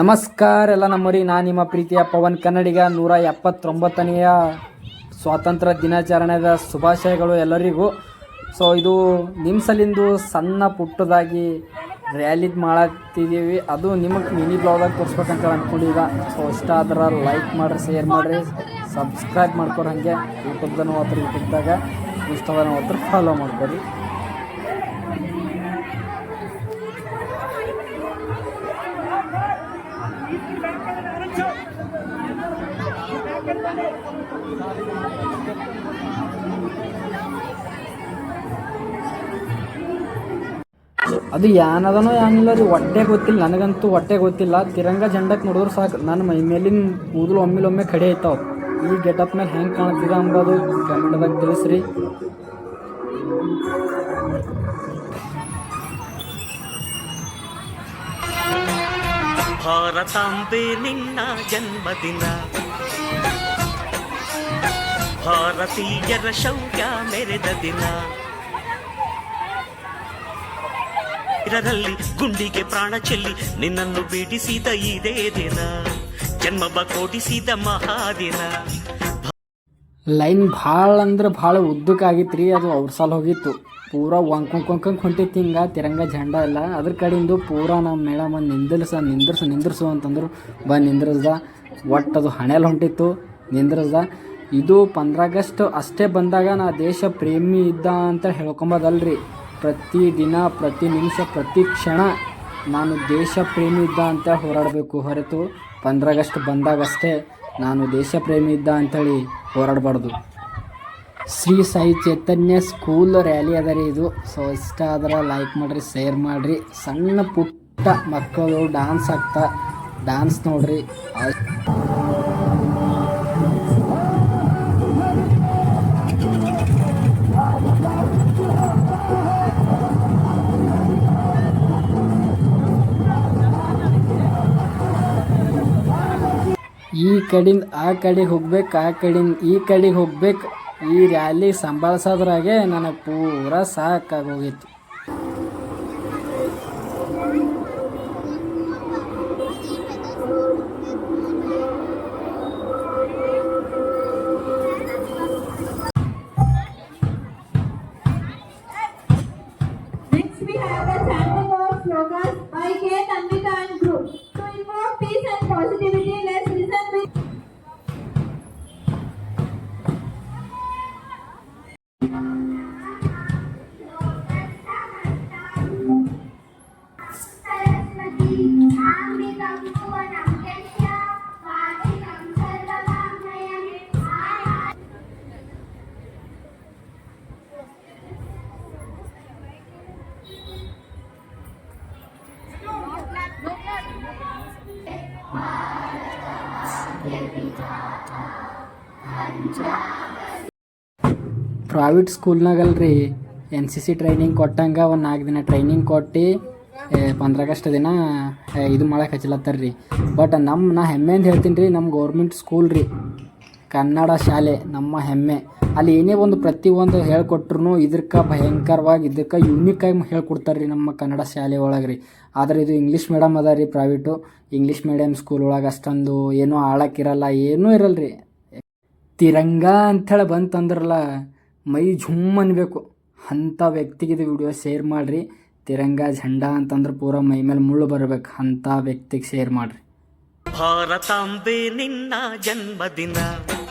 ನಮಸ್ಕಾರ ಎಲ್ಲ ನಮ್ಮರಿ. ನಾನು ನಿಮ್ಮ ಪ್ರೀತಿಯ ಪವನ್ ಕನ್ನಡಿಗ. ನೂರ ಎಪ್ಪತ್ತೊಂಬತ್ತನೆಯ ಸ್ವಾತಂತ್ರ್ಯ ದಿನಾಚರಣೆದ ಶುಭಾಶಯಗಳು ಎಲ್ಲರಿಗೂ. ಸೊ ಇದು ನಿಮ್ಸಲಿಂದು ಸಣ್ಣ ಪುಟ್ಟದಾಗಿ ರ್ಯಾಲಿ ಮಾಡತ್ತಿದ್ದೀವಿ ಅದು ನಿಮಗೆ ಮಿನಿ ಬ್ಲಾಗಾಗಿ ತೋರಿಸ್ಬೇಕಂತ ಅಂದ್ಕೊಂಡಿದ್ದ ಸೊ ಇಷ್ಟ ಆದ್ರೆ ಲೈಕ್ ಮಾಡಿರಿ ಶೇರ್ ಮಾಡಿರಿ. ಸಬ್ಸ್ಕ್ರೈಬ್ ಮಾಡ್ಕೊರಿ ಹಾಗೆ. ಯೂಟ್ಯೂಬ್ದನೂ ಹತ್ರ ಯೂಟ್ಯೂಬ್ದಾಗ ಇನ್ಸ್ಟಾದನೂ ಹತ್ರ ಫಾಲೋ ಮಾಡ್ಕೊರಿ. ಅದು ಏನದನೋ ಏನಿಲ್ಲ ರೀ, ಹೊಟ್ಟೆ ಗೊತ್ತಿಲ್ಲ, ನನಗಂತೂ ಹೊಟ್ಟೆ ಗೊತ್ತಿಲ್ಲ. ತಿರಂಗ ಜಂಡಕ್ಕೆ ನೋಡಿದ್ರೆ ಸಾಕು, ನನ್ನ ಮೈ ಮೇಲಿನ ಕೂದಲು ಒಮ್ಮಿಲೊಮ್ಮೆ ಕಡೆ ಐತಾವ. ಈ ಗೆಟಪ್ ಮೇಲೆ ಹೆಂಗೆ ಕಾಣ್ತಿದೆ ಅಂಬೋದು ಕಮೆಂಟ್ದಾಗ ತಿಳಿಸ್ರಿ. ಭಾರತಾಂಬೆ ನಿನ್ನ ಜನ್ಮದಿನ. ಭಾರತೀಯರ ಶೌರ್ಯ ಮೆರೆದ ದಿನ. ಇದರಲ್ಲಿ ಗುಂಡಿಗೆ ಪ್ರಾಣ ಚೆಲ್ಲಿ ನಿನ್ನನ್ನು ಬೀಡಿಸಿದ ಇದೇ ದಿನ. ಜನ್ಮವ ಕೋಟಿಸಿದ ಮಹಾದಿನ. ಲೈನ್ ಭಾಳ ಅಂದ್ರೆ ಭಾಳ ಉದ್ದಕ್ಕಾಗಿತ್ತು ರೀ ಅದು ಅವ್ರ ಸಾಲ ಹೋಗಿತ್ತು. ಪೂರಾ ಒಂದ್ಕೊಂಡ್ ಕೊಂಕೊಂಡ್ ಹೊಂಟಿತ್ತು ಹಿಂಗೆ, ತಿರಂಗ ಝಂಡ ಎಲ್ಲ. ಅದ್ರ ಕಡೆಯಿಂದ ಪೂರ ನಮ್ಮ ಮೇಡಮ್ ನಿಂದಿರ್ಸ, ನಿಂದ್ರಸು ನಿಂದ್ರಸು ಅಂತಂದ್ರು ಬಂದು ನಿಂದ್ರಸ್ದ. ಒಟ್ಟು ಅದು ಹಣೆಯಲ್ಲಿ ಹೊಂಟಿತ್ತು, ನಿಂದ್ರಸ್ದ. ಇದು ಪಂದ್ರ ಆಗಸ್ಟ್ ಅಷ್ಟೇ ಬಂದಾಗ ನಾ ದೇಶ ಪ್ರೇಮಿ ಇದ್ದ ಅಂತ ಹೇಳ್ಕೊಂಬೋದಲ್ರಿ. ಪ್ರತಿ ದಿನ, ಪ್ರತಿ ನಿಮಿಷ, ಪ್ರತಿ ಕ್ಷಣ ನಾನು ದೇಶ ಪ್ರೇಮಿ ಇದ್ದ ಅಂತ ಹೋರಾಡಬೇಕು ಹೊರತು. ಪಂದ್ರ ಆಗಸ್ಟ್ ಬಂದಾಗಷ್ಟೇ ನಾನು ದೇಶ ಪ್ರೇಮಿ ಇದ್ದ ಅಂಥೇಳಿ ಹೋರಾಡಬಾರ್ದು. ಶ್ರೀ ಸಾಯಿ ಚೈತನ್ಯ ಸ್ಕೂಲ್ ರ್ಯಾಲಿ ಅದ ರೀ ಇದು. ಸೊ ಇಷ್ಟ ಆದ್ರೆ ಲೈಕ್ ಮಾಡಿರಿ ಶೇರ್ ಮಾಡಿರಿ. ಸಣ್ಣ ಪುಟ್ಟ ಮಕ್ಕಳು ಡಾನ್ಸ್ ಆಗ್ತಾ ಡಾನ್ಸ್ ನೋಡ್ರಿ. ಈ ಕಡೆಯಿಂದ ಆ ಕಡೆ ಹೋಗ್ಬೇಕು, ಆ ಕಡೆಯಿಂದ ಈ ಕಡೆಗೆ ಹೋಗ್ಬೇಕು. ಈ ರ್ಯಾಲಿ ಸಂಭಾಳಿಸೋದ್ರಾಗೆ ನನಗೆ ಪೂರ ಸಾಕಾಗೋಗಿತ್ತು. Next, we have chanting private ಸ್ಕೂಲ್ನಾಗಲ್ರಿ N C C training ಕೊಟ್ಟಂಗೆ ಒಂದು ನಾಲ್ಕು ದಿನ ಟ್ರೈನಿಂಗ್ ಕೊಟ್ಟು ಪಂದ್ರ ಆಗಸ್ಟ್ ದಿನ ಇದು ಮಾಡಕ್ಕೆ ಹಚ್ಚಲತ್ತಾರ ರೀ ಬಟ್ ನಮ್ಮ ನಾ ಹೆಮ್ಮೆಯಿಂದ ಹೇಳ್ತೀನಿ ರೀ ನಮ್ಮ ಗೌರ್ಮೆಂಟ್ ಸ್ಕೂಲ್ ರೀ. ಕನ್ನಡ ಶಾಲೆ, ನಮ್ಮ ಹೆಮ್ಮೆ. ಅಲ್ಲಿ ಏನೇ ಒಂದು ಪ್ರತಿಯೊಂದು ಹೇಳ್ಕೊಟ್ರು ಇದಕ್ಕೆ ಭಯಂಕರವಾಗಿ ಇದಕ್ಕೆ ಆಗಿ ಹೇಳ್ಕೊಡ್ತಾರೆ ರೀ ನಮ್ಮ ಕನ್ನಡ ಶಾಲೆ ಒಳಗೆ ರೀ ಆದರೆ ಇದು ಇಂಗ್ಲೀಷ್ ಮೀಡಿಯಮ್ ಅದ ರೀ ಪ್ರೈವೇಟು ಇಂಗ್ಲೀಷ್ ಮೀಡಿಯಮ್ ಸ್ಕೂಲ್ ಒಳಗೆ ಅಷ್ಟೊಂದು ಏನೂ ಆಳಕ್ಕಿರಲ್ಲ, ಏನೂ ಇರಲ್ಲ ರೀ ತಿರಂಗ ಅಂಥೇಳಿ ಬಂತಂದ್ರಲ್ಲ, ಮೈ ಝುಮ್ ಅನ್ಬೇಕು. ಅಂಥ ವ್ಯಕ್ತಿಗೆ ಇದು ವಿಡಿಯೋ ಶೇರ್ ಮಾಡಿರಿ. ತಿರಂಗ ಝಂಡಾ ಅಂತಂದ್ರೆ ಪೂರ ಮೈ ಮೇಲೆ ಮುಳ್ಳು ಬರ್ಬೇಕು. ಅಂಥ ವ್ಯಕ್ತಿಗೆ ಶೇರ್ ಮಾಡಿರಿ. ಭಾರತಾಂಬೆ ನಿನ್ನ ಜನ್ಮದಿನ.